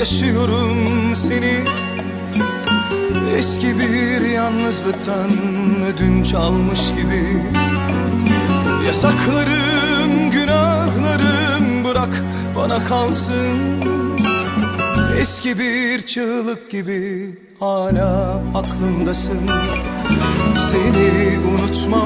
yaşıyorum seni. Eski bir yalnızlıktan ödünç almış gibi. Yasaklarım, günahlarım bırak bana kalsın. Eski bir çığlık gibi hala aklımdasın. Seni unutma